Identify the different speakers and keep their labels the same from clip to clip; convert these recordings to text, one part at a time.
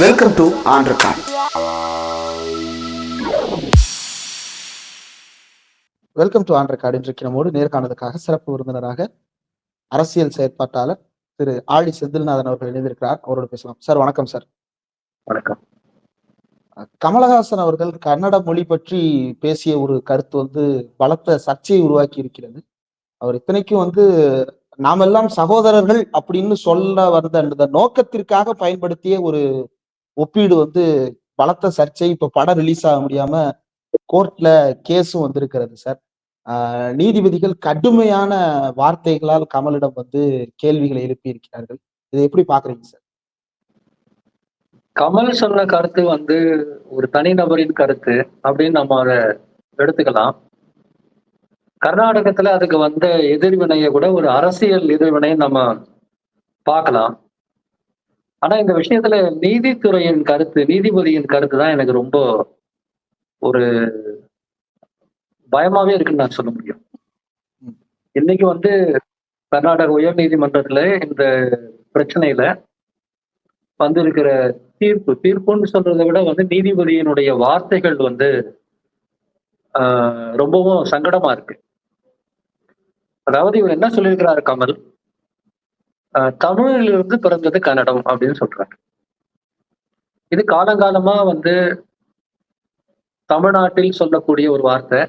Speaker 1: Welcome to record
Speaker 2: welcome to on record இன்றைக்கு நம்மோடு நேர்காணலுக்காக சிறப்பு விருந்தினராக அரசியல் செயற்பாட்டாளர் திரு ஆழி செந்தில்நாதன் அவர்கள் இணைந்திருக்கிறார். அவரோட பேசலாம். சார் வணக்கம் சார்.
Speaker 3: வணக்கம்.
Speaker 2: கமலஹாசன் அவர்கள் கன்னட மொழி பற்றி பேசிய ஒரு கருத்து வந்து பலத்த சர்ச்சையை உருவாக்கி இருக்கிறது. அவர் இத்தனைக்கும் வந்து நாமெல்லாம் சகோதரர்கள் அப்படின்னு சொல்ல வந்த அந்த நோக்கத்திற்காக பயன்படுத்திய ஒரு ஒப்பீடு வந்து பலத்த சர்ச்சை இப்ப படம் ரிலீஸ் ஆக முடியாம கோர்ட்ல கேஸும் வந்திருக்கிறது சார் ஆஹ் நீதிபதிகள் கடுமையான வார்த்தைகளால் கமலிடம் வந்து கேள்விகளை எழுப்பி இருக்கிறார்கள் இதை எப்படி பாக்குறீங்க சார்
Speaker 3: கமல் சொன்ன கருத்து வந்து ஒரு தனிநபரின் கருத்து அப்படின்னு நம்ம அதை எடுத்துக்கலாம். கர்நாடகத்துல அதுக்கு வந்த எதிர்வினையை கூட ஒரு அரசியல் எதிர்வினை நம்ம பார்க்கலாம். ஆனா இந்த விஷயத்துல நீதித்துறையின் கருத்து நீதிபதியின் கருத்து தான் எனக்கு ரொம்ப ஒரு பயமாவே இருக்குன்னு நான் சொல்ல முடியும். இன்னைக்கு வந்து கர்நாடக உயர் நீதிமன்றத்துல இந்த பிரச்சனையில வந்திருக்கிற தீர்ப்பு தீர்ப்புன்னு சொல்றதை விட வந்து நீதிபதியினுடைய வார்த்தைகள் வந்து ரொம்பவும் சங்கடமா இருக்கு. அதாவது இவர் என்ன சொல்லியிருக்கிறாரு கமல்? தமிழிலிருந்து பிறந்தது கன்னடம் அப்படின்னு சொல்றாங்க. இது காலங்காலமா வந்து தமிழ்நாட்டில் சொல்லக்கூடிய ஒரு வார்த்தை.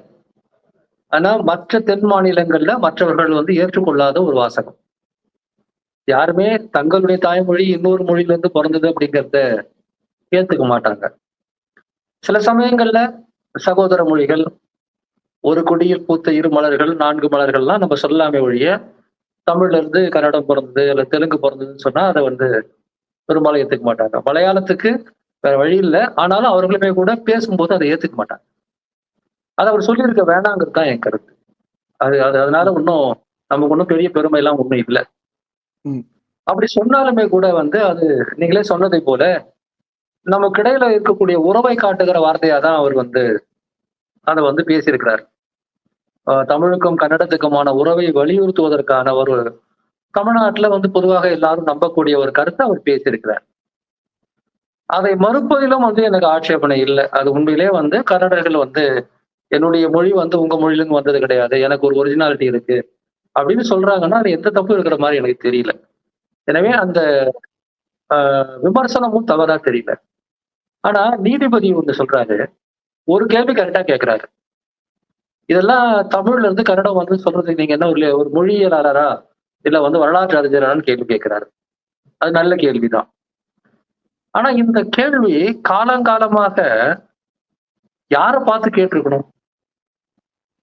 Speaker 3: ஆனா மற்ற தென் மாநிலங்கள்ல மற்றவர்கள் வந்து ஏற்றுக்கொள்ளாத ஒரு வாசகம். யாருமே தங்களுடைய தாய்மொழி இன்னொரு மொழியில இருந்து பிறந்தது அப்படிங்கிறத ஏத்துக்க மாட்டாங்க. சில சமயங்கள்ல சகோதர மொழிகள் ஒரு குடியில் பூத்த இரு மலர்கள் நான்கு மலர்கள்லாம் நம்ம சொல்லாமே ஒழிய தமிழ்ல இருந்து கன்னடம் பிறந்தது இல்ல தெலுங்கு பிறந்ததுன்னு சொன்னா அதை வந்து பெரும்பாலும் ஏத்துக்க மாட்டாங்க. மலையாளத்துக்கு வேற வழி இல்லை. ஆனாலும் அவர்களுமே கூட பேசும்போது அதை ஏத்துக்க மாட்டாங்க. அதை அவர் சொல்லியிருக்க வேணாங்கிறது தான் என் கருத்து. அது அது அதனால ஒன்றும் நமக்கு ஒன்றும் பெரிய பெருமை எல்லாம் ஒன்றும் இல்லை.
Speaker 2: ம்.
Speaker 3: அப்படி சொன்னாலுமே கூட வந்து அது நீங்களே சொன்னதை போல நமக்கு இடையில இருக்கக்கூடிய உறவை காட்டுகிற வார்த்தையா தான் அவர் வந்து அதை வந்து பேசியிருக்கிறார். தமிழுக்கும் கன்னடத்துக்குமான உறவை வலியுறுத்துவதற்கான ஒரு தமிழ்நாட்டுல வந்து பொதுவாக எல்லாரும் நம்பக்கூடிய ஒரு கருத்தை அவர் பேசியிருக்கிறார். அதை மறுப்பதிலும் வந்து எனக்கு ஆட்சேபனை இல்லை. அது உண்மையிலே வந்து கன்னடர்கள் வந்து என்னுடைய மொழி வந்து உங்க மொழியிலிருந்து வந்தது கிடையாது. எனக்கு ஒரு ஒரிஜினாலிட்டி இருக்கு. அப்படின்னு சொல்றாங்கன்னா அது எந்த தப்பு இருக்கிற மாதிரி எனக்கு தெரியல. எனவே அந்த ஆஹ், விமர்சனமும் தவறா தெரியல. ஆனா நீதிபதி ஒன்று சொல்றாரு. ஒரு கேள்வி கரெக்டா கேட்கிறாரு இதெல்லாம் தமிழ்ல இருந்து கன்னடம் வந்து சொல்றதுக்கு நீங்க என்ன ஒரு ஒரு மொழியியலாளரா இல்ல வந்து வரலாற்று அறிஞரான்னு கேள்வி கேட்கிறாரு. அது நல்ல கேள்விதான். ஆனா இந்த கேள்வி காலங்காலமாக யாரை பார்த்து கேட்டிருக்கணும்?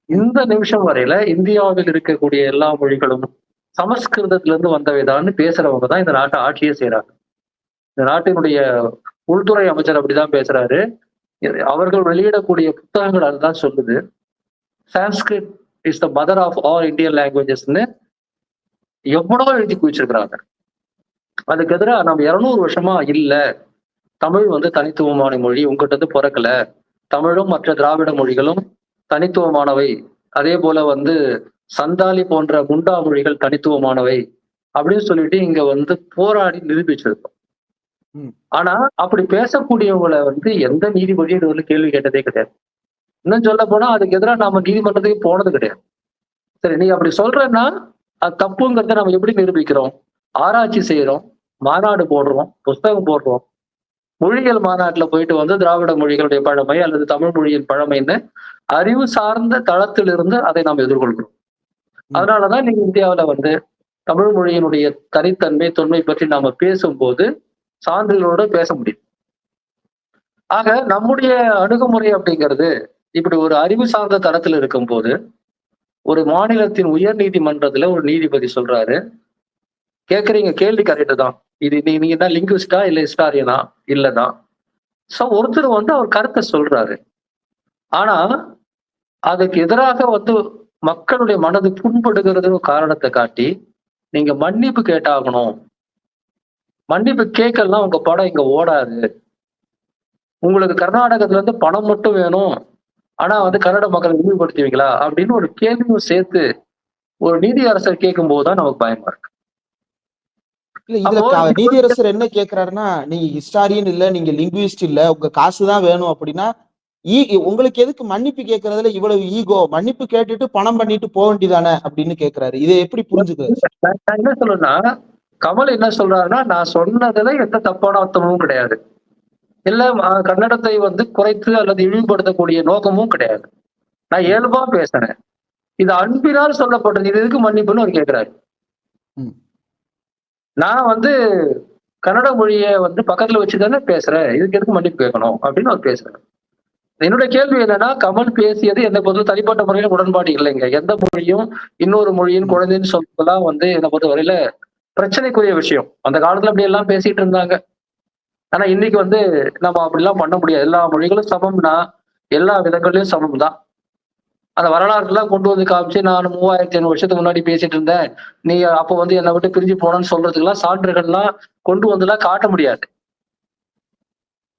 Speaker 3: இந்த நிமிஷம் வரையில இந்தியாவில் இருக்கக்கூடிய எல்லா மொழிகளும் சமஸ்கிருதத்துல இருந்து வந்தவைதான்னு பேசுறவங்க தான் இந்த நாட்டை ஆட்சியே செய்யறாங்க இந்த நாட்டினுடைய உள்துறை அமைச்சர் அப்படிதான் பேசுறாரு. அவர்கள் வெளியிடக்கூடிய புத்தகங்கள் அதுதான் சொல்லுது. Sanskrit is the mother of all Indian லாங்குவேஜஸ்னு எவ்வளவோ எழுதி குவிச்சிருக்கிறாங்க. அதுக்கு எதிராக நம்ம இருநூறு வருஷமா இல்ல தமிழ் வந்து தனித்துவமான மொழி உங்ககிட்ட பிறக்கல. தமிழும் மற்ற திராவிட மொழிகளும் தனித்துவமானவை. அதே போல வந்து சந்தாலி போன்ற முண்டா மொழிகள் தனித்துவமானவை அப்படின்னு சொல்லிட்டு இங்க வந்து போராடி நிரூபிச்சிருக்கோம். ஆனா அப்படி பேசக்கூடியவங்களை வந்து எந்த நீதிபதியும் இது வந்து கேள்வி கேட்டதே கிடையாது. இன்னும் சொல்ல போனா அதுக்கு எதிராக நாம நீதிமன்றத்துக்கு போனது கிடையாது. சரி நீ அப்படி சொல்றேன்னா அது தப்புங்கிறத நம்ம எப்படி நிரூபிக்கிறோம்? ஆராய்ச்சி செய்யறோம் மாநாடு போடுறோம் புஸ்தகம் போடுறோம். மொழிகள் மாநாட்டுல போயிட்டு வந்து திராவிட மொழிகளுடைய பழமை அல்லது தமிழ் மொழியின் பழமைன்னு அறிவு சார்ந்த தளத்திலிருந்து அதை நாம் எதிர்கொள்கிறோம். அதனாலதான் நீங்க இந்தியாவுல வந்து தமிழ் மொழியினுடைய தனித்தன்மை தொன்மை பற்றி நாம பேசும்போது சான்றுகளோடு பேச முடியும். ஆக நம்முடைய அணுகுமுறை அப்படிங்கிறது இப்படி ஒரு அறிவு சார்ந்த தளத்தில் இருக்கும்போது ஒரு மாநிலத்தின் உயர் நீதிமன்றத்துல ஒரு நீதிபதி சொல்றாரு கேக்குறீங்க கேள்வி கரெக்டு தான். இது நீ நீங்க தான் லிங்குவிஸ்டா இல்ல ஹிஸ்டாரியனா இல்லதான் சோ ஒருத்தர் வந்து அவர் கருத்தை சொல்றாரு. ஆனா அதுக்கு எதிராக வந்து மக்களுடைய மனது புண்படுகிறது காரணத்தை காட்டி நீங்க மன்னிப்பு கேட்டாகணும். மன்னிப்பு கேட்கலாம் உங்க படம் இங்க ஓடாது. உங்களுக்கு கர்நாடகத்துல இருந்து பணம் மட்டும் வேணும். ஆனா வந்து கன்னட மக்களை இழிவுபடுத்துவீங்களா அப்படின்னு ஒரு கேள்வியும் சேர்த்து ஒரு நீதி அரசர் கேட்கும் போதுதான் நமக்கு பயமா இருக்கு.
Speaker 2: நீதியரசர் என்ன கேக்குறாருன்னா நீங்க ஹிஸ்டாரியன் இல்ல நீங்க லிங்குவிஸ்ட் இல்ல உங்க காசு தான் வேணும் அப்படின்னா உங்களுக்கு எதுக்கு மன்னிப்பு கேட்கறதுல இவ்வளவு ஈகோ? மன்னிப்பு கேட்டுட்டு பணம் பண்ணிட்டு போக வேண்டியதானே அப்படின்னு கேக்குறாரு. இதை எப்படி புரிஞ்சுக்கிறது?
Speaker 3: என்ன சொல்றேன்னா கமல் என்ன சொல்றாருன்னா நான் சொன்னதுல எந்த தப்பான அர்த்தமும் கிடையாது. இல்ல கன்னடத்தை வந்து குறைத்து அல்லது இழிவுபடுத்தக்கூடிய நோக்கமும் கிடையாது. நான் இயல்பா பேசுறேன். இது அன்பினால் சொல்லப்பட்டது. இது எதுக்கு மன்னிப்புன்னு அவர் கேட்கிறாரு. நான் வந்து கன்னட மொழியை வந்து பக்கத்துல வச்சுதானே பேசுறேன். இதுக்கு எதுக்கு மன்னிப்பு கேட்கணும் அப்படின்னு அவர் பேசுறேன் என்னுடைய கேள்வி என்னன்னா கமல் பேசியது என்னை பொறுத்த தனிப்பட்ட முறையில உடன்பாடு இல்லைங்க. எந்த மொழியும் இன்னொரு மொழியின் குழந்தைன்னு சொல்றதெல்லாம் வந்து என்னை பொறுத்த வரையில பிரச்சனைக்குரிய விஷயம். அந்த காலத்துல அப்படி எல்லாம் பேசிட்டு இருந்தாங்க. ஆனா இன்னைக்கு வந்து நம்ம அப்படிலாம் பண்ண முடியாது. எல்லா மொழிகளும் சமம்னா எல்லா விதங்களையும் சமம் தான் அந்த வரலாறுலாம் கொண்டு வந்து காமிச்சு நான் மூவாயிரத்தி ஐநூறு வருஷத்துக்கு முன்னாடி பேசிட்டு இருந்தேன். நீ அப்போ வந்து என்னை விட்டு பிரிஞ்சு போனோன்னு சொல்றதுக்கெல்லாம் சான்றுகள்லாம் கொண்டு வந்துலாம் காட்ட முடியாது.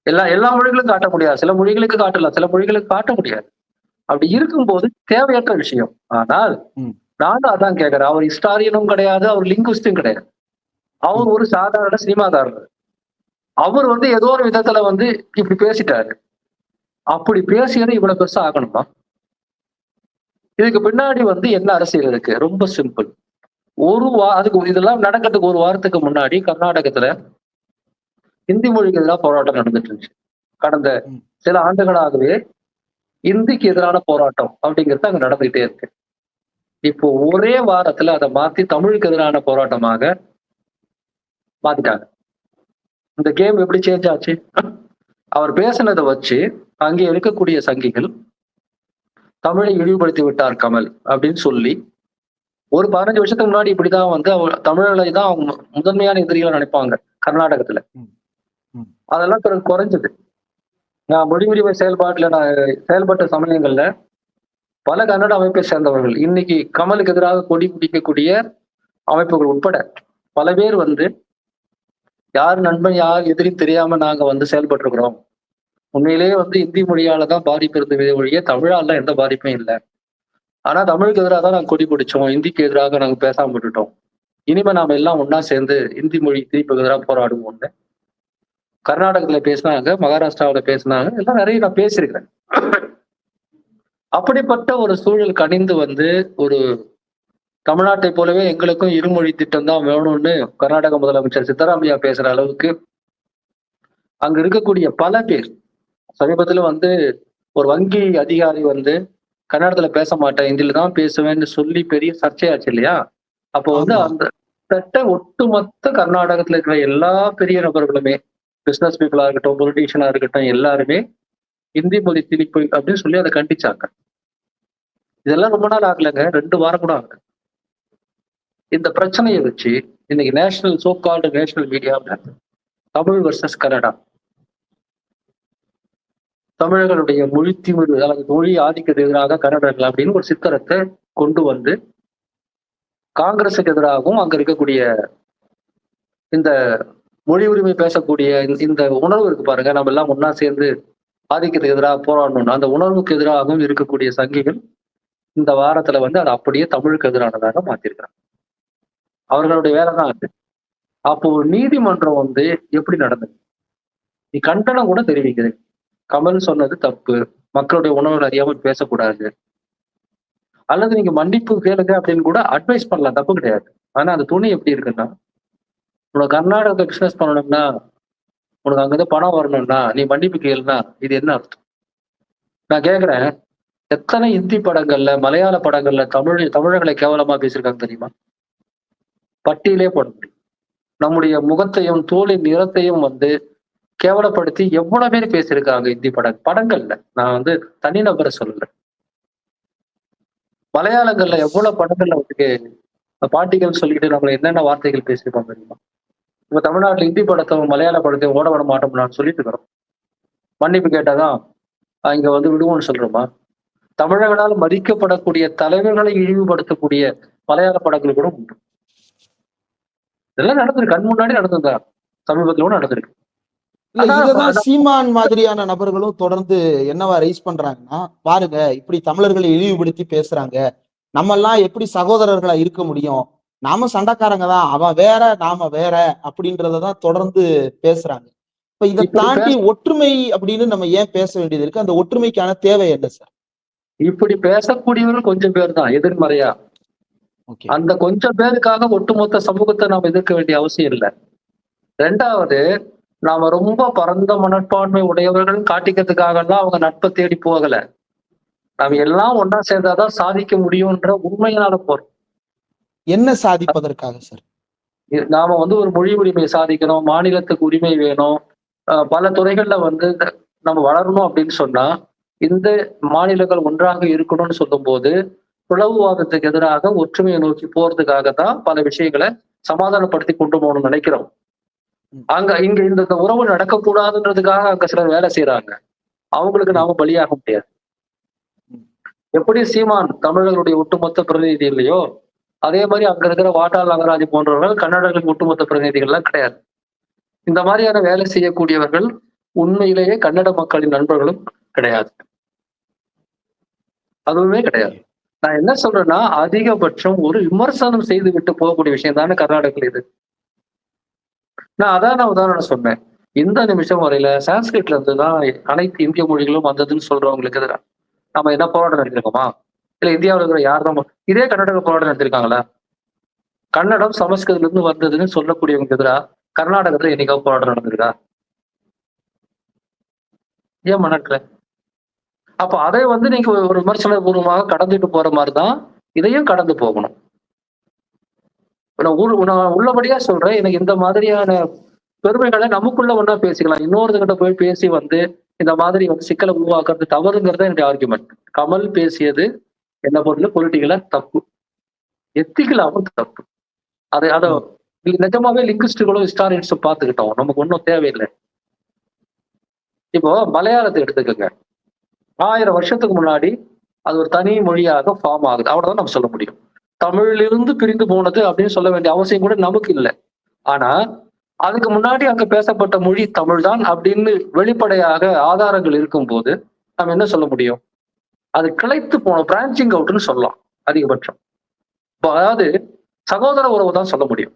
Speaker 3: எல்லா எல்லா மொழிகளும் காட்ட முடியாது. சில மொழிகளுக்கு காட்டலாம். சில மொழிகளுக்கு காட்ட முடியாது. அப்படி இருக்கும்போது தேவையற்ற விஷயம். ஆனால். நானும் அதான் கேட்கிறேன். அவர் ஹிஸ்டாரியனும் கிடையாது அவர் லிங்குவிஸ்டும் கிடையாது. அவர் ஒரு சாதாரண சினிமாக்காரர். அவர் வந்து ஏதோ ஒரு விதத்துல வந்து இப்படி பேசிட்டாரு. அப்படி பேசியது இவ்வளவு பெருசா ஆகணுமா இதுக்கு பின்னாடி வந்து என்ன அரசியல் இருக்கு? ரொம்ப சிம்பிள் ஒரு வா அதுக்கு இதெல்லாம் நடக்கிறதுக்கு ஒரு வாரத்துக்கு முன்னாடி கர்நாடகத்துல இந்தி மொழிக்கு எதிராக போராட்டம் நடந்துட்டு இருந்துச்சு. கடந்த. சில ஆண்டுகளாகவே இந்திக்கு எதிரான போராட்டம் அப்படிங்கிறது அங்க நடந்துகிட்டே இருக்கு. இப்போ ஒரே வாரத்துல அதை மாத்தி தமிழுக்கு எதிரான போராட்டமாக மாத்திட்டாங்க. இந்த கேம் எப்படி சேஞ்ச் ஆச்சு? அவர் பேசினதை வச்சு அங்கே இருக்கக்கூடிய சங்கிகள் தமிழை இழிவுபடுத்தி விட்டார் கமல் அப்படின்னு சொல்லி ஒரு பதினஞ்சு வருஷத்துக்கு முன்னாடி இப்படிதான் வந்து அவர் தமிழர்களை தான் அவங்க முதன்மையான எதிரிகளை நினைப்பாங்க கர்நாடகத்துல. அதெல்லாம் பிறகு குறைஞ்சது. நான் மொழி உரிமை செயல்பாட்டுல நான் செயல்பட்ட சமயங்கள்ல பல கன்னட அமைப்பை சேர்ந்தவர்கள் இன்னைக்கு கமலுக்கு எதிராக கொடி பிடிக்கக்கூடிய அமைப்புகள் உட்பட பல பேர் வந்து யார் நண்பன் யார் எதிரி தெரியாம நாங்க வந்து செயல்பட்டு இருக்கிறோம் உண்மையிலேயே வந்து இந்தி மொழியால தான் பாதிப்பு இருந்தது ஒழிய தமிழால எந்த பாதிப்பும் இல்லை. ஆனா தமிழுக்கு எதிராக தான் நாங்க கொடி பிடிச்சோம் இந்திக்கு எதிராக நாங்க பேசாம விட்டுட்டோம். இனிமே நாம எல்லாம் ஒன்னா சேர்ந்து இந்தி மொழி திருப்பி எதிராக போராடுவோம்னு. கர்நாடகத்துல பேசினாங்க மகாராஷ்டிராவுல பேசினாங்க எல்லாம் நிறைய நான் பேசியிருக்கிறேன். அப்படிப்பட்ட ஒரு சூழல் கணிந்து வந்து ஒரு தமிழ்நாட்டை போலவே எங்களுக்கும் இருமொழி திட்டம் தான் வேணும்னு கர்நாடக முதலமைச்சர் சித்தராமையா பேசுற அளவுக்கு அங்க இருக்கக்கூடிய பல பேர் சமீபத்துல வந்து ஒரு வங்கி அதிகாரி வந்து கன்னடத்துல பேச மாட்டேன் இந்தியில தான் பேசுவேன்னு சொல்லி பெரிய சர்ச்சையாச்சு இல்லையா? அப்போ வந்து. அந்த தட்ட ஒட்டுமொத்த கர்நாடகத்துல இருக்கிற எல்லா பெரிய நபர்களுமே பிசினஸ் பீப்புளா இருக்கட்டும் பொலிட்டீஷியனா இருக்கட்டும் எல்லாருமே இந்தி மொழி திணிப்பு அப்படின்னு சொல்லி அதை கண்டிச்சாங்க. இதெல்லாம் ரொம்ப நாள் ஆகலைங்க ரெண்டு வாரம் கூட ஆகல. இந்த பிரச்சனையை வச்சு இன்னைக்கு நேஷனல் சோ கால்டு நேஷனல் மீடியாவில் தமிழ் வர்சஸ் கன்னடா தமிழர்களுடைய மொழி திமிழ் அதாவது மொழி ஆதிக்கத்துக்கு எதிராக கன்னடர்கள் அப்படின்னு ஒரு சித்திரத்தை கொண்டு வந்து காங்கிரஸுக்கு எதிராகவும் அங்க இருக்கக்கூடிய இந்த மொழி உரிமை பேசக்கூடிய இந்த- இந்த உணர்வு இருக்கு பாருங்க. நம்ம எல்லாம் ஒன்னா சேர்ந்து ஆதிக்கத்துக்கு எதிராக போராடணும் அந்த உணர்வுக்கு எதிராகவும் இருக்கக்கூடிய சங்கிகள் இந்த வாரத்துல வந்து அதை அப்படியே தமிழுக்கு எதிரானதாக மாத்திருக்கிறாங்க. அவர்களுடைய வேலை தான் அது. அப்போ நீதிமன்றம் வந்து எப்படி நடந்தது? நீ கண்டனம் கூட தெரிவிக்குது கமல் சொன்னது தப்பு. மக்களுடைய உணவுகள் அறியாமல் பேசக்கூடாது. அல்லது நீங்க மன்னிப்பு கேளுங்க அப்படின்னு கூட அட்வைஸ் பண்ணலாம். தப்பு கிடையாது. ஆனா அந்த துணி எப்படி இருக்குன்னா உனக்கு கர்நாடகத்தை பிசினஸ் பண்ணணும்னா உனக்கு அங்கேருந்து பணம் வரணும்னா நீ மன்னிப்பு கேளுனா இது என்ன அர்த்தம்? நான் கேக்குறேன். எத்தனை இந்தி படங்கள்ல மலையாள படங்கள்ல தமிழ் தமிழர்களை கேவலமா பேசியிருக்காங்க தெரியுமா? பட்டியலே போட முடியும். நம்முடைய முகத்தையும் தோலின் நிறத்தையும் வந்து கேவலப்படுத்தி எவ்வளவு பேர் பேசியிருக்காங்க இந்தி பட படங்கள்ல. நான் வந்து தனிநபரை சொல்லல மலையாளங்கள்ல எவ்வளவு படங்கள்ல வந்து பாட்டிகள் சொல்லிட்டு நம்மள என்னென்ன வார்த்தைகள் பேசியிருப்பாங்க தெரியுமா? இப்ப தமிழ்நாட்டுல இந்தி படத்தையும் மலையாள படத்தையும் ஓட விட மாட்டோம் நான் சொல்லிட்டு இருக்கிறோம். மன்னிப்பு கேட்டாதான் இங்க வந்து விடுவோம்னு சொல்றோமா? தமிழர்களால் மதிக்கப்படக்கூடிய தலைவர்களை இழிவுபடுத்தக்கூடிய மலையாள படங்கள் கூட உண்டு. இதெல்லாம் நடந்திருக்கு. கண் முன்னாடி நடந்ததா சமீபத்துல கூட நடந்திருக்கு.
Speaker 2: சீமான் மாதிரியான நபர்களும் தொடர்ந்து என்னவா ரைஸ் பண்றாங்கன்னா பாருங்க இப்படி தமிழர்களை இழிவுபடுத்தி பேசுறாங்க. நம்ம எல்லாம் எப்படி சகோதரர்களா இருக்க முடியும்? நாம சண்டைக்காரங்க தான். அவன் வேற நாம வேற அப்படின்றதான் தொடர்ந்து பேசுறாங்க. இப்ப இதை தாண்டி ஒற்றுமை அப்படின்னு நம்ம ஏன் பேச வேண்டியது இருக்கு? அந்த ஒற்றுமைக்கான தேவை என்ன சார்?
Speaker 3: இப்படி பேசக்கூடியவர்கள் கொஞ்சம் பேர் தான் எதிர்மறையா? அந்த கொஞ்சம் பேருக்காக ஒட்டுமொத்த சமூகத்தை நாம் எதிர்க்க வேண்டிய அவசியம் இல்லை. ரெண்டாவது நாம ரொம்ப பரந்த மனப்பான்மை உடையவர்கள் காட்டிக்கிறதுக்காக எல்லாம் அவங்க நட்பை தேடி போகல. நாம எல்லாம் ஒன்னா சேர்ந்தாதான் சாதிக்க முடியும்ன்ற உண்மையினால போறோம்
Speaker 2: என்ன சாதிப்பதற்காக சார்
Speaker 3: நாம வந்து ஒரு மொழி உரிமை சாதிக்கணும் மாநிலத்துக்கு உரிமை வேணும். பல துறைகள்ல வந்து நம்ம வளரணும் அப்படின்னு சொன்னா இந்த மாநிலங்கள் ஒன்றாக இருக்கணும்னு சொல்லும்போது பிளவுவாதத்துக்கு எதிராக ஒற்றுமையை நோக்கி போறதுக்காக தான் பல விஷயங்களை சமாதானப்படுத்தி கொண்டு போகணும்னு நினைக்கிறோம். அங்க இங்க இந்த இந்த உறவு நடக்கக்கூடாதுன்றதுக்காக அங்க சிலர் வேலை செய்யறாங்க அவங்களுக்கு நாம பலியாக முடியாது. எப்படி சீமான் தமிழர்களுடைய ஒட்டுமொத்த பிரதிநிதி இல்லையோ அதே மாதிரி அங்க இருக்கிற வாட்டாள் நகராஜி போன்றவர்கள் கன்னடர்களின் ஒட்டுமொத்த பிரதிநிதிகள்லாம் கிடையாது. இந்த மாதிரியான வேலை செய்யக்கூடியவர்கள் உண்மையிலேயே கன்னட மக்களின் நண்பர்களும் கிடையாது. அதுவுமே கிடையாது. நான் என்ன சொல்றேன்னா அதிகபட்சம் ஒரு விமர்சனம் செய்து விட்டு போகக்கூடிய விஷயம் தானே கர்நாடகத்தில் இது. நான் அதான் நான் உதாரணம் சொன்னேன். இந்த நிமிஷம் வரையில சான்ஸ்கிரிட்ல இருந்து தான் அனைத்து இந்திய மொழிகளும் வந்ததுன்னு சொல்றவங்களுக்கு எதிராக நம்ம என்ன போராட்டம் நடத்திருக்கோமா? இல்ல இந்தியாவில் இருக்கிற யார் தான் இதே கர்நாடக போராட்டம் நடத்திருக்காங்களா? கன்னடம் சமஸ்கிருதத்துல இருந்து வந்ததுன்னு சொல்லக்கூடியவங்க எதிராக கர்நாடகத்துல என்னைக்காவது போராட்டம் நடந்திருக்கா? ஏன் மனக்கல? அப்ப அதை வந்து நீங்க ஒரு விமர்சன பூர்வமாக கடந்துட்டு போற மாதிரி தான் இதையும் கடந்து போகணும். நான் நான் உள்ளபடியா சொல்றேன் எனக்கு இந்த மாதிரியான பெருமைகளை நமக்குள்ள ஒன்றா பேசிக்கலாம். இன்னொருத்தங்கிட்ட போய் பேசி வந்து இந்த மாதிரி வந்து சிக்கலை உருவாக்குறது தவறுங்கிறது என்னுடைய ஆர்குமெண்ட் கமல் பேசியது என்ன பொருள்? பொலிட்டிக்கலா தப்பு. எத்திக்கலாவும் தப்பு. அது அதை நிஜமாவே லிங்குஸ்டுகளும் ஹிஸ்டாரியன்ஸும் பார்த்துக்கிட்டோம். நமக்கு ஒன்றும் தேவையில்லை. இப்போ மலையாளத்தை எடுத்துக்கோங்க. ஆயிரம் வருஷத்துக்கு முன்னாடி அது ஒரு தனி மொழியாக ஃபார்ம் ஆகுது. அவ்வளவுதான் நம்ம சொல்ல முடியும். தமிழிலிருந்து பிரிந்து போனது அப்படின்னு சொல்ல வேண்டிய அவசியம் கூட நமக்கு இல்லை. ஆனா அதுக்கு முன்னாடி அங்க பேசப்பட்ட மொழி தமிழ் தான் அப்படின்னு வெளிப்படையாக ஆதாரங்கள் இருக்கும்போது நம்ம என்ன சொல்ல முடியும்? அது கிளைத்து போன பிரான்ச்சிங் அவுட்னு சொல்லலாம் அதிகபட்சம். இப்போ அதாவது சகோதர உறவு தான் சொல்ல முடியும்.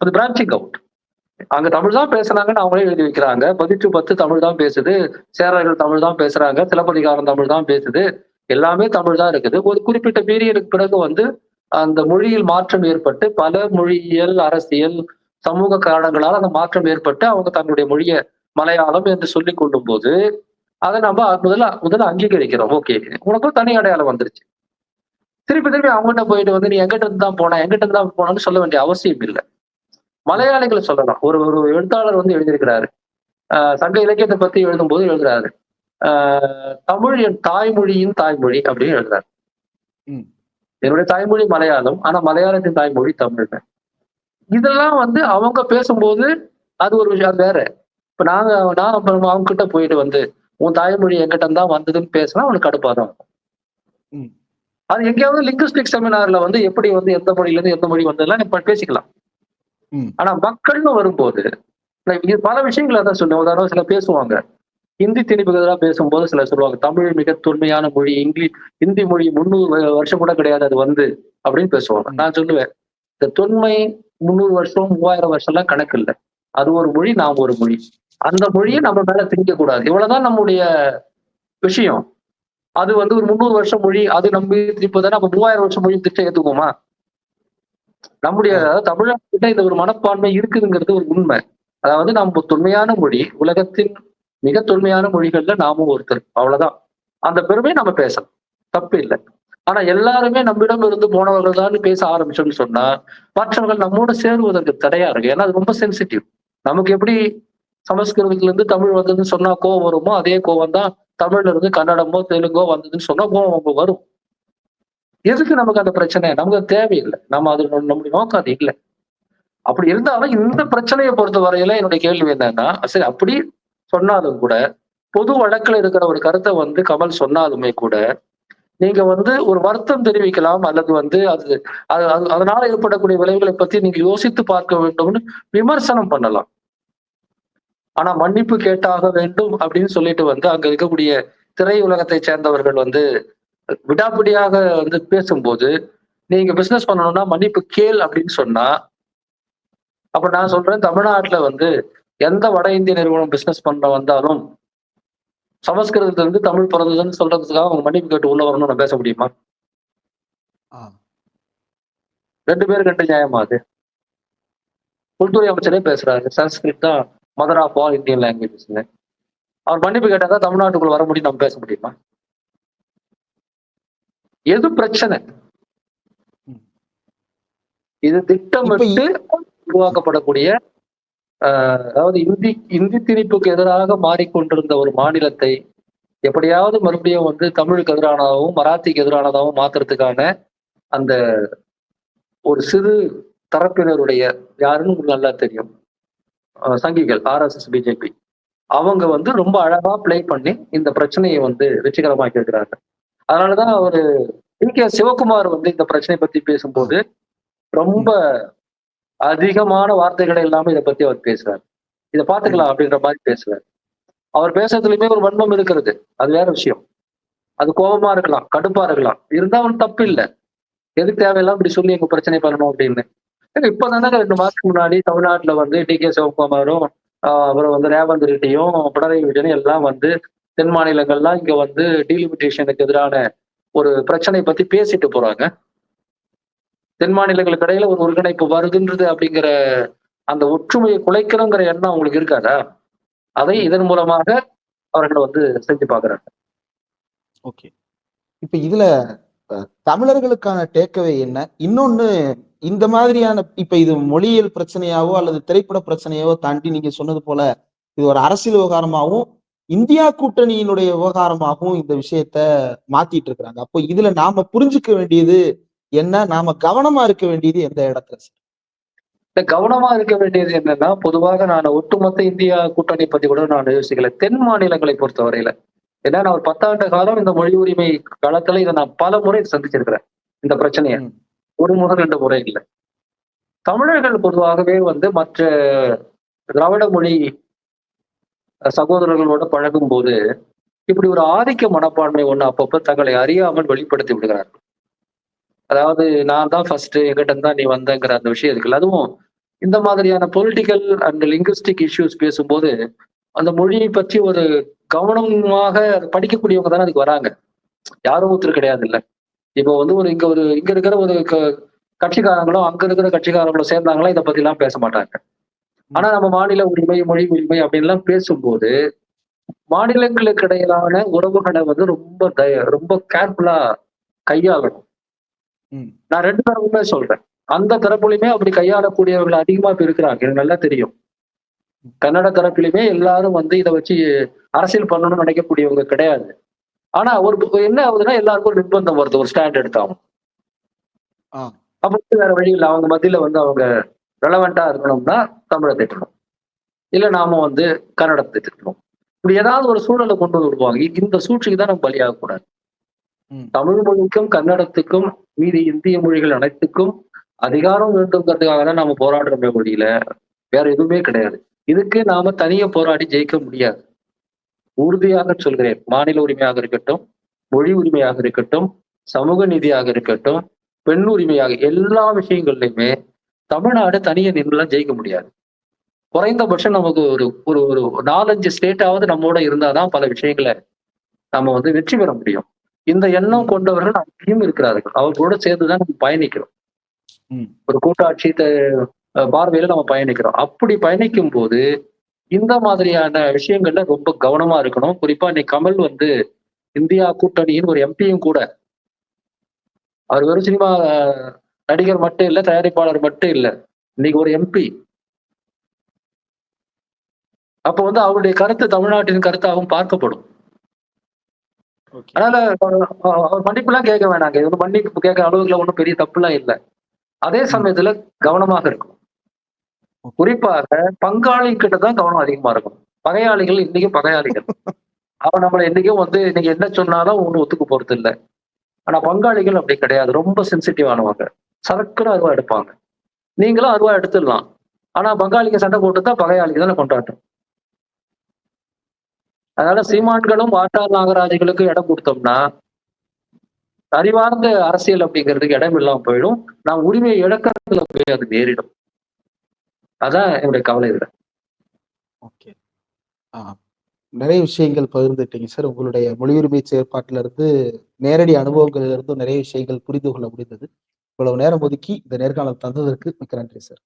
Speaker 3: அது பிரான்ச்சிங் அவுட் அங்க தமிழ் தான் பேசுனாங்கன்னு அவங்களே எழுதி வைக்கிறாங்க. பதிற்று பத்து தமிழ் தான் பேசுது. சேரர்கள் தமிழ் தான் பேசுறாங்க. சிலப்பதிகாரம் தமிழ் தான் பேசுது. எல்லாமே தமிழ் தான் இருக்குது. ஒரு குறிப்பிட்ட பீரியடுக்கு பிறகு வந்து அந்த மொழியில் மாற்றம் ஏற்பட்டு பல மொழியியல் அரசியல் சமூக காரணங்களால் அந்த மாற்றம் ஏற்பட்டு அவங்க தங்களுடைய மொழியை மலையாளம் என்று சொல்லி கொள்ளும் போது அதை நம்ம முதல்ல முதல்ல அங்கீகரிக்கிறோம். ஓகே. உனக்கும் தனி அடையாளம் வந்துருச்சு. திருப்பி திருப்பி அவங்ககிட்ட போயிட்டு வந்து நீ எங்கிட்ட இருந்து தான் போன எங்கிட்ட இருந்து தான் போனான்னு சொல்ல வேண்டிய அவசியம் இல்லை. மலையாளிகளை சொல்லலாம். ஒரு ஒரு எழுத்தாளர் வந்து எழுதியிருக்கிறாரு. சங்க இலக்கியத்தை பத்தி எழுதும்போது எழுதுறாரு. ஆஹ் தமிழ் என் தாய்மொழியின் தாய்மொழி அப்படின்னு எழுதுறாரு. என்னுடைய தாய்மொழி மலையாளம் ஆனா மலையாளத்தின் தாய்மொழி தமிழ். இதெல்லாம் வந்து அவங்க பேசும்போது அது ஒரு விஷயம் வேற. இப்ப நாங்க நான் அப்புறம் அவங்க கிட்ட போயிட்டு வந்து உன் தாய்மொழி எங்கிட்ட தான் வந்ததுன்னு பேசினா அவனுக்கு கடுப்பாதான்
Speaker 2: ம்.
Speaker 3: அது எங்கேயாவது லிங்குஸ்டிக் செமினார்ல வந்து எப்படி வந்து எந்த மொழியில இருந்து எந்த மொழி வந்ததெல்லாம் இப்ப பேசிக்கலாம். ஆனா மக்கள்னு வரும்போது பல விஷயங்களை தான் சொல்லுவேன் உதாரணம் சில பேசுவாங்க. ஹிந்தி திணிப்புக்கு எதிராக பேசும்போது சில சொல்லுவாங்க தமிழ் மிக தொன்மையான மொழி இங்கிலீஷ் ஹிந்தி மொழி முந்நூறு வருஷம் கூட கிடையாது அது வந்து அப்படின்னு பேசுவாங்க. நான் சொல்லுவேன் இந்த தொன்மை முந்நூறு வருஷம் மூவாயிரம் வருஷம் எல்லாம் கணக்கு இல்லை. அது ஒரு மொழி நாம் ஒரு மொழி. அந்த மொழியை நம்ம மேல திணிக்க கூடாது இவ்வளவுதான் நம்முடைய விஷயம். அது வந்து ஒரு முந்நூறு வருஷம் மொழி அது நம்ம இப்போதான் நம்ம மூவாயிரம் வருஷம் மொழி திட்டம் ஏத்துக்கோமா நம்முடைய தமிழ்நாட்டுக்கிட்ட இந்த ஒரு மனப்பான்மை இருக்குதுங்கிறது ஒரு உண்மை. அதாவது நம்ம தொன்மையான மொழி உலகத்தின் மிக தொன்மையான மொழிகள்ல நாமும் ஒருத்தர். அவ்வளவுதான். அந்த பெருமை நம்ம பேசலாம் தப்பு இல்லை. ஆனா எல்லாருமே நம்மிடம் இருந்து போனவர்கள் தான் பேச ஆரம்பிச்சோம்னு சொன்னா மற்றவர்கள் நம்மோட சேருவதற்கு தடையா இருக்கு. ஏன்னா அது ரொம்ப சென்சிட்டிவ் நமக்கு எப்படி சமஸ்கிருதத்துல இருந்து தமிழ் வந்ததுன்னு சொன்னா கோவம் வருமோ அதே கோவம் தான் தமிழ்ல இருந்து கன்னடமோ தெலுங்கோ வந்ததுன்னு சொன்னா கோவம் வரும். எதுக்கு நமக்கு அந்த பிரச்சனை? நமக்கு தேவையில்லை. நம்ம அது நம்முடைய நோக்கம் அது இல்லை. அப்படி இருந்தாலும் இந்த பிரச்சனையை பொறுத்த வரையில என்னுடைய கேள்வி என்னன்னா சரி அப்படி சொன்னாலும் கூட பொது வழக்குல இருக்கிற ஒரு கருத்தை வந்து கமல் சொன்னாலுமே கூட நீங்க வந்து ஒரு வருத்தம் தெரிவிக்கலாம் அல்லது வந்து அது அது அது- அதனால ஏற்படக்கூடிய விளைவுகளை பத்தி நீங்க யோசித்து பார்க்க வேண்டும்னு விமர்சனம் பண்ணலாம். ஆனா மன்னிப்பு கேட்டாக வேண்டும் அப்படின்னு சொல்லிட்டு வந்து அங்க இருக்கக்கூடிய திரையுலகத்தை சேர்ந்தவர்கள் வந்து விடாப்பிடியாக வந்து பேசும்போது நீங்க பிசினஸ் பண்ணணும்னா மன்னிப்பு கேள் அப்படின்னு சொன்னா அப்ப நான் சொல்றேன் தமிழ்நாட்டுல வந்து எந்த வட இந்திய நிறுவனம் பிசினஸ் பண்ண வந்தாலும் சமஸ்கிருதத்துல இருந்து தமிழ் பிறந்ததுன்னு சொல்றதுக்காக அவங்க மன்னிப்பு கேட்டு உள்ள வரணும்னு நான் பேச முடியுமா. ரெண்டு பேரும் ரெண்டு நியாயமா அது? உள்துறை அமைச்சரே பேசுறாரு சன்ஸ்கிரிட் தான் மதர் ஆஃப் ஆல் இந்தியன் லாங்குவேஜஸ்னு அவர் மன்னிப்பு கேட்டாதான் தமிழ்நாட்டுக்குள்ள வர முடியும் நம்ம பேச முடியுமா? எது பிரச்சனை. இது திட்டமிட்டு உருவாக்கப்படக்கூடிய ஆஹ், அதாவது இந்தி இந்தி திணிப்புக்கு எதிராக மாறிக்கொண்டிருந்த ஒரு மாநிலத்தை எப்படியாவது மறுபடியும் வந்து தமிழுக்கு எதிரானதாகவும் மராத்திக்கு எதிரானதாகவும் மாத்துறதுக்கான அந்த ஒரு சிறு தரப்பினருடைய யாருன்னு உங்களுக்கு நல்லா தெரியும். சங்கிகள் ஆர்எஸ்எஸ் பிஜேபி அவங்க வந்து ரொம்ப அழகா ப்ளே பண்ணி இந்த பிரச்சனையை வந்து வெற்றிகரமாக்கி இருக்கிறாங்க அதனாலதான் அவரு டி கே. சிவகுமார் வந்து இந்த பிரச்சனை பத்தி பேசும்போது ரொம்ப அதிகமான வார்த்தைகளை இல்லாம இதை பத்தி அவர் பேசுறாரு. இதை பாத்துக்கலாம் அப்படின்ற மாதிரி பேசுறாரு. அவர் பேசுறதுலயுமே ஒரு வன்மம் இருக்கிறது. அது வேற விஷயம். அது கோபமா இருக்கலாம் கடுப்பா இருக்கலாம். இருந்தா அவன் தப்பு இல்லை. எதுக்கு தேவையில்லாம் இப்படி சொல்லி எங்க பிரச்சனை பண்ணணும் அப்படின்னு. இப்ப தானே ரெண்டு மாசத்துக்கு முன்னாடி தமிழ்நாட்டுல வந்து டி. கே. சிவகுமாரும் அப்புறம் வந்து ரேவந்த் ரெட்டியும் பினராயி விஜயனும் எல்லாம் வந்து தென் மாநிலங்கள்லாம் இங்க வந்து டீலிமிட்டேஷனுக்கு எதிரான ஒரு பிரச்சனை பத்தி பேசிட்டு போறாங்க. தென் மாநிலங்களுக்கு இடையில ஒரு ஒருங்கிணைப்பு வருதுன்றது அப்படிங்கிற அந்த ஒற்றுமையை குலைக்கணுங்கிற எண்ணம் அவங்களுக்கு இருக்காதா? அதை இதன் மூலமாக அவர்கள் வந்து செஞ்சு பாக்குறாங்க
Speaker 2: ஓகே. இப்ப இதுல தமிழர்களுக்கான டேக்கவே என்ன? இன்னொன்னு இந்த மாதிரியான இப்ப இது மொழியியல் பிரச்சனையாவோ அல்லது திரைப்பட பிரச்சனையாவோ தாண்டி நீங்க சொன்னது போல இது ஒரு அரசியல் விவகாரமாகவும் இந்தியா கூட்டணியினுடைய விவகாரமாகவும் இந்த விஷயத்த மாத்திட்டு இருக்கிறாங்க. அப்போ இதுல நாம புரிஞ்சுக்க வேண்டியது என்ன? நாம கவனமா இருக்க வேண்டியது எந்த இடத்துல சார்?
Speaker 3: கவனமா இருக்க வேண்டியது என்னன்னா பொதுவாக நான் ஒட்டுமொத்த இந்தியா கூட்டணி பத்தி கூட நான் யோசிக்கல. தென் மாநிலங்களை பொறுத்தவரையில. ஏன்னா நான் ஒரு பத்தாண்டு காலம் இந்த மொழி உரிமை களத்துல இதை நான் பல முறை சந்திச்சிருக்கிறேன் இந்த பிரச்சனையை. ஒரு முறை ரெண்டு முறை இல்லை. தமிழர்கள் பொதுவாகவே வந்து மற்ற திராவிட மொழி சகோதரர்களோட பழகும் போது இப்படி ஒரு ஆதிக்க மனப்பான்மை ஒண்ணு அப்பப்ப தங்களை அறியாமல் வெளிப்படுத்தி விடுகிறார்கள் அதாவது நான் தான் ஃபர்ஸ்ட் எங்கிட்ட தான் நீ வந்தங்கிற அந்த விஷயம் இருக்குல்ல அதுவும் இந்த மாதிரியான பொலிட்டிக்கல் அண்ட் லிங்குஸ்டிக் இஷ்யூஸ் பேசும்போது அந்த மொழியை பற்றி ஒரு கவனமாக படிக்கக்கூடியவங்க தானே அதுக்கு வராங்க. யாரும் ஒருத்தர் கிடையாது இல்லை. இப்போ வந்து ஒரு இங்க ஒரு இங்க இருக்கிற ஒரு க- கட்சிக்காரங்களும் அங்க இருக்கிற கட்சிக்காரங்களும் சேர்ந்தாங்களா இதை பத்தி எல்லாம் பேச மாட்டாங்க. ஆனா நம்ம மாநில உரிமை மொழி உரிமை அப்படின்லாம் பேசும்போது மாநிலங்களுக்கு இடையிலான உறவுகளை வந்து ரொம்ப ரொம்ப கேர்ஃபுல்லா கையாளணும். நான் ரெண்டு தரப்புமே சொல்றேன். அந்த தரப்புலையுமே அப்படி கையாளக்கூடியவர்கள் அதிகமா இப்ப இருக்கிறாங்க. எனக்கு நல்லா தெரியும். கன்னட தரப்பிலுமே எல்லாரும் வந்து இதை வச்சு அரசியல் பண்ணணும்னு நினைக்கக்கூடியவங்க கிடையாது. ஆனா ஒரு என்ன ஆகுதுன்னா எல்லாருக்கும் ஒரு நிர்பந்தம் வருது. ஒரு ஸ்டாண்ட் எடுத்தாகும். அப்ப வேற வழி இல்லை. அவங்க மத்தியில வந்து அவங்க ரெலவெண்டா இருக்கணும்னா தமிழை திட்டணும் இல்ல நாம வந்து கன்னடத்தை திட்டணும் இப்படி ஏதாவது ஒரு சூழலை கொண்டு வருவாங்க இந்த சூழ்ச்சிக்கு தான் நம்ம பலியாக கூடாது.
Speaker 2: ம்.
Speaker 3: தமிழ் மொழிக்கும் கன்னடத்துக்கும் மீதி இந்திய மொழிகள் அனைத்துக்கும் அதிகாரம் வேண்டும்ங்கிறதுக்காக தான் நாம போராடுறோமே மொழியில வேற எதுவுமே கிடையாது. இதுக்கு நாம தனியா போராடி ஜெயிக்க முடியாது. உறுதியாக சொல்கிறேன் மாநில உரிமையாக இருக்கட்டும் மொழி உரிமையாக இருக்கட்டும் சமூக நீதியாக இருக்கட்டும் பெண் உரிமையாக எல்லா விஷயங்கள்லயுமே தமிழ்நாடு தனியா நின்றுலாம் ஜெயிக்க முடியாது. குறைந்தபட்சம் நமக்கு ஒரு ஒரு ஒரு நாலஞ்சு ஸ்டேட்டாவது நம்மோட இருந்தாதான் பல விஷயங்களை நம்ம வந்து வெற்றி பெற முடியும். இந்த எண்ணம் கொண்டவர்கள் அங்கேயும் இருக்கிறார்கள். அவர்களோட சேர்ந்துதான் நம்ம பயணிக்கிறோம். ஒரு கூட்டாட்சி பார்வையில நம்ம பயணிக்கிறோம். அப்படி பயணிக்கும் போது இந்த மாதிரியான விஷயங்கள்ல ரொம்ப கவனமா இருக்கணும். குறிப்பா இன்னைக்கு கமல் வந்து இந்தியா கூட்டணியின் ஒரு எம்பியும் கூட. அவர் வெறும் சினிமா நடிகர் மட்டும் இல்ல தயாரிப்பாளர் மட்டும் இல்ல. இன்னைக்கு ஒரு எம்பி அப்ப வந்து அவருடைய கருத்து தமிழ்நாட்டின் கருத்தாகவும் பார்க்கப்படும். அதனால அவர் மன்னிப்புலாம் கேட்க வேணாங்க இது வந்து மன்னிப்பு கேட்க அளவுக்குல ஒன்றும் பெரிய தப்புலாம் இல்லை. அதே சமயத்துல கவனமாக இருக்கும் குறிப்பாக பங்காளி கிட்ட தான் கவனம் அதிகமா இருக்கும் பகையாளிகள் இன்னைக்கும் பகையாளிகள். அவன் நம்மளை என்னைக்கும் வந்து நீங்க என்ன சொன்னாலும் ஒண்ணு ஒத்துக்க போறது இல்லை ஆனா பங்காளிகள் அப்படி கிடையாது. ரொம்ப சென்சிட்டிவ் ஆனவங்க. சரக்குன்னு அருவா எடுப்பாங்க. நீங்களும் அருவா எடுத்துடலாம். ஆனா பங்காளிக்கு சண்டை போட்டு தான் பகையாளிக்கு தானே கொண்டாட்டம். அதனால சீமான்களும் வாட்டார் நாகராஜுகளுக்கு இடம் கொடுத்தோம்னா அறிவார்ந்த அரசியல் அப்படிங்கிறதுக்கு இடம் இல்லாம போயிடும். நாம் உரிமையை இழக்கிறதுல போய் அது நேரிடும். அதான் என்னுடைய கவலை இதுல.
Speaker 2: ஓகே. நிறைய விஷயங்கள் பகிர்ந்துட்டீங்க சார். உங்களுடைய மொழியுரிமை உரிமை செயற்பாட்டில இருந்து நேரடி அனுபவங்களிலிருந்து நிறைய விஷயங்கள் புரிந்து கொள்ள முடிந்தது. இவ்வளவு நேரம் ஒதுக்கி இந்த நேர்காணல் தந்ததற்கு மிக்க நன்றி சார்.